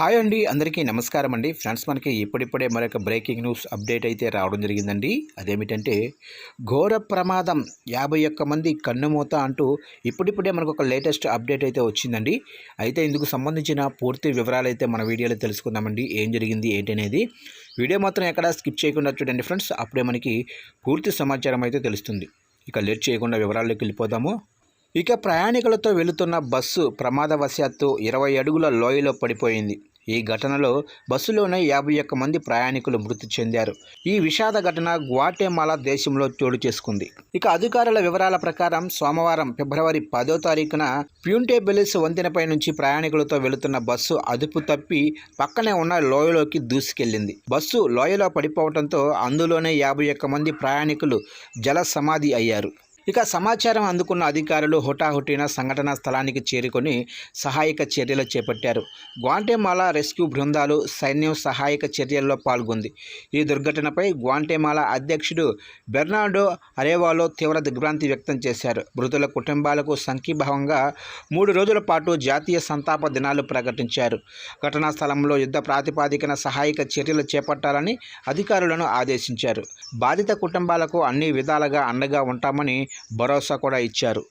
Hi అండి అందరికీ నమస్కారం అండి. ఫ్రెండ్స్ మనకి ఇప్పుడిప్పుడే మరొక బ్రేకింగ్ న్యూస్ అప్డేట్ అయితే రావడం జరిగిందండి. అదేమిటంటే ఘోర ప్రమాదం యాభై ఒక్క మంది కన్నుమూత అంటూ ఇప్పుడిప్పుడే మనకు ఒక లేటెస్ట్ అప్డేట్ అయితే వచ్చిందండి. అయితే ఇందుకు సంబంధించిన పూర్తి వివరాలు అయితే మన వీడియోలో తెలుసుకుందామండి. ఏం జరిగింది ఏంటనేది వీడియో మాత్రం ఎక్కడ స్కిప్ చేయకుండా చూడండి ఫ్రెండ్స్. అప్పుడే మనకి పూర్తి సమాచారం అయితే తెలుస్తుంది. ఇక లేట్ చేయకుండా వివరాల్లోకి వెళ్ళిపోదాము. ఇక ప్రయాణికులతో వెళుతున్న బస్సు ప్రమాదవశాత్తు ఇరవై అడుగుల లోయలో పడిపోయింది. ఈ ఘటనలో బస్సులోనే యాభై ఒక్క మంది ప్రయాణికులు మృతి చెందారు. ఈ విషాద ఘటన గ్వాటెమాలా దేశంలో చోటు చేసుకుంది. ఇక అధికారుల వివరాల ప్రకారం సోమవారం ఫిబ్రవరి పదో తారీఖున ప్యూంటేబెలిస్ వంతెనపై నుంచి ప్రయాణికులతో వెళుతున్న బస్సు అదుపు తప్పి పక్కనే ఉన్న లోయలోకి దూసుకెళ్ళింది బస్సు లోయలో పడిపోవడంతో అందులోనే యాభై ఒక్క మంది ప్రయాణికులు జల సమాధి అయ్యారు. ఇక సమాచారం అందుకున్న అధికారులు హుటాహుటిన సంఘటనా స్థలానికి చేరుకొని సహాయక చర్యలు చేపట్టారు. గ్వాంటేమాలా రెస్క్యూ బృందాలు సైన్యం సహాయక చర్యల్లో పాల్గొంది. ఈ దుర్ఘటనపై గ్వాంటేమాలా అధ్యక్షుడు బెర్నాడో అరేవాలో తీవ్ర దిగ్భ్రాంతి వ్యక్తం చేశారు. మృతుల కుటుంబాలకు సంఘీభావంగా మూడు రోజుల పాటు జాతీయ సంతాప దినాలు ప్రకటించారు. ఘటనా స్థలంలో యుద్ధ ప్రాతిపాదికన సహాయక చర్యలు చేపట్టాలని అధికారులను ఆదేశించారు. బాధిత కుటుంబాలకు అన్ని విధాలుగా అండగా ఉంటామని భరోసా కూడా ఇచ్చారు.